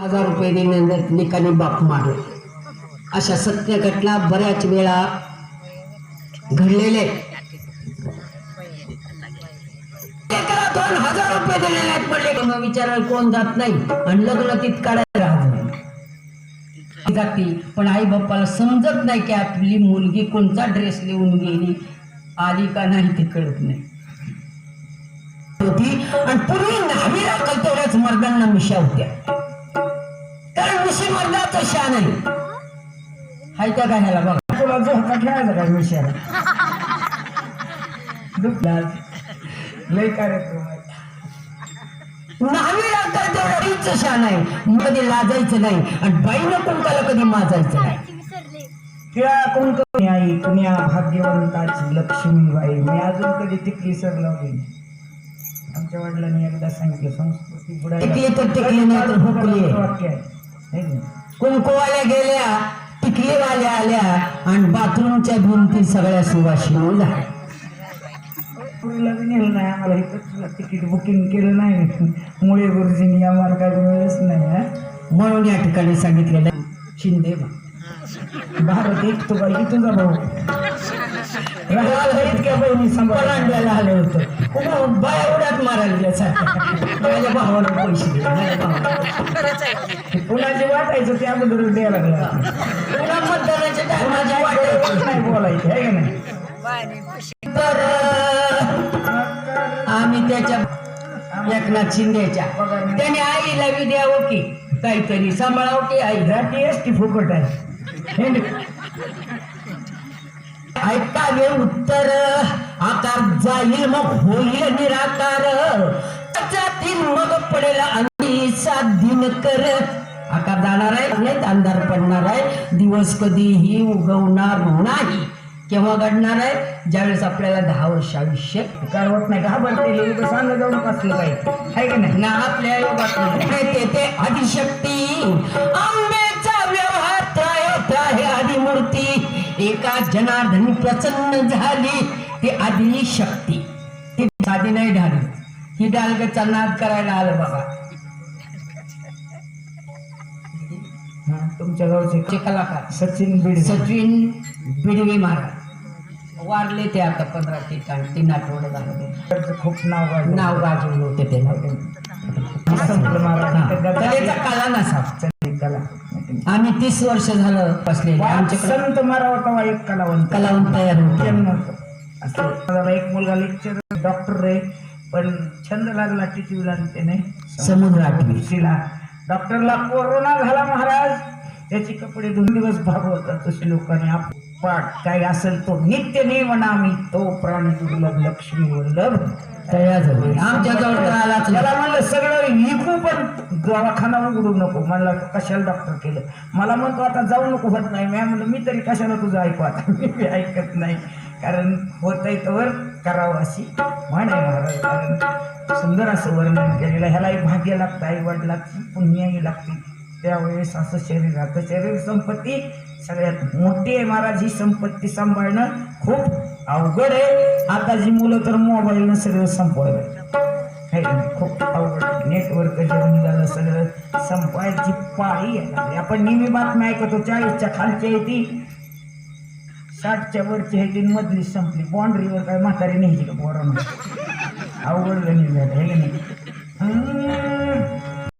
हजार रुपये दिल्यानंतर निकाली बाप मारले. अशा सत्य घटना बऱ्याच वेळा घडलेले दोन हजार रुपये दिलेले आहेत म्हणले विचारायला कोण जात नाही आणि लग्न तीत काढायला राहत नाही. जाती पण आई बाप्पाला समजत नाही की आपली मुलगी कोणता ड्रेस लिहून गेली आली का नाही ते कळत नाही. होती आणि पूर्वी न्हावी राखल तेवढ्याच मर्दांना मिशा होत्या. मर्दाचं शान आहे. हाय त्या काय ह्याला? बघा. तुला जो होता खेळायचा काय विषय? दुखला लय कार्यक्रम आहे. न्हावी रीचं शान आहे. कधी लाजायचं नाही. आणि बाईनं कोणताला कधी माजायचं नाही. तिला कोण कमी आई पुण्या भाग्यवंताची लक्ष्मीबाई. मी अजून कधी टिकली सर लावली आमच्या वडिलांनी एकदा सांगितलं संस्कृती बुडायला टिकली तर टिकली नाही तर. वाक्य आहे? कुंकुवाल्या गेल्या टिकलीवाल्या आल्या आणि बाथरूमच्या भिंती सगळ्या सुवासिनी झाल्या. पुरीला बी नेलं नाही आम्हाला इथं तिकीट बुकिंग केलं नाही. मुळे गुरुजींनी मिळेलच नाही हा. म्हणून या ठिकाणी सांगितलेलं आहे, शिंदे. भारत एक तुझा तुझा भाऊ. राहिला इतक्या सांभाळ पलांड्याला आलं होतं. बाया उड्यात मारायला गेल्या सारख्या. माझ्या भावाला पैसे दिले माझ्या भावाला. वाटायचं त्या अगोदर द्यायला लागला. नाही बोलायचं आहे का नाही? तर आम्ही त्याच्या एकनाथ शिंदेच्या. त्याने आईला बी द्यावं की काहीतरी सांभाळावं की आई. एस टी फुकट आहे. ऐकावे उत्तर. आकार जाईल मग होईल निराकार. त्याच्यातील मग पडेल आणि सात दिन कर. आकार जाणार आहे अंधार पडणार आहे. दिवस कधीही उगवणार नाही. केव्हा घडणार आहे? ज्यावेळेस आपल्याला दहा वर्ष आयुष्य होत नाही. का लोक जाऊन कसलं पाहिजे आहे का नाही? ना आपल्या योगात ते आदिशक्ती. आंब्याचा व्यवहार त्राय त्राय आदिमूर्ती. एका जनार्दनी प्रसन्न झाली ती आधी शक्ती ती साधी नाही ढाली. ही डालगचा नाद करायला आलं बाबा. हा, तुमच्या गावचे ते कलाकार. सचिन बीड सचिन बिडवे महाराज. वारले ते आता पंधरा ठिकाणी तीन आठवडे झाले. खूप नाव गाजलं. नाव गाजवलं होते त्याला संपलं महाराज. कलेचा कला नसा. चल, कला. आम्ही तीस वर्ष झालं बसलेले. आमच्याकडे संत मारावा तेव्हा एक कलावंत. कलावंत तयार होते. जन्म होतो. असं माझा एक मुलगा लेक्चर डॉक्टर रे पण छंद लागला आणि त्याने. समुद्र आठवी. तिला डॉक्टरला कोरोना झाला महाराज. त्याचे कपडे दोन दिवस भागवतात तसे लोकांनी आप पाठ काय असेल तो नित्य नेमना आम्ही तो प्राणी दुर्लभ लक्ष्मी वल्लभ तयार झाले आमच्या जवळ तर आलाच नाही. त्याला म्हणलं सगळं विकू पण. दवाखाना उघडू नको. म्हणलं कशाला डॉक्टर केलं? मला म्हणतो आता जाऊ नको होत नाही. मी म्हणलं मी तरी कशाला तुझं ऐकू आता? मी बी ऐकत नाही. कारण होत आहे तर करावं अशी म्हण आहे महाराज. कारण सुंदर असं वर्णन केलेलं ह्यालाही भाग्य लागतं आई वडिलाची पुण्याही लागते. त्यावेळेस असं शरीर राहतं. शरीर संपत्ती सगळ्यात मोठी आहे महाराज. ही संपत्ती सांभाळणं खूप अवघड आहे. आता जी मुलं तर मोबाईलनं सगळं संपवायला नाही? खूप अवघड नेटवर्क जेवण झालं सगळं संपायची पाळी आहे. आपण नेहमी बातम्या ऐकतो चाळीसच्या खालची आहे ती साठच्या वरची आहे मधली संपली. बाउंड्रीवर काय म्हातारी न्यायची का पोरांना? अवघड गणित झालं आहे नाही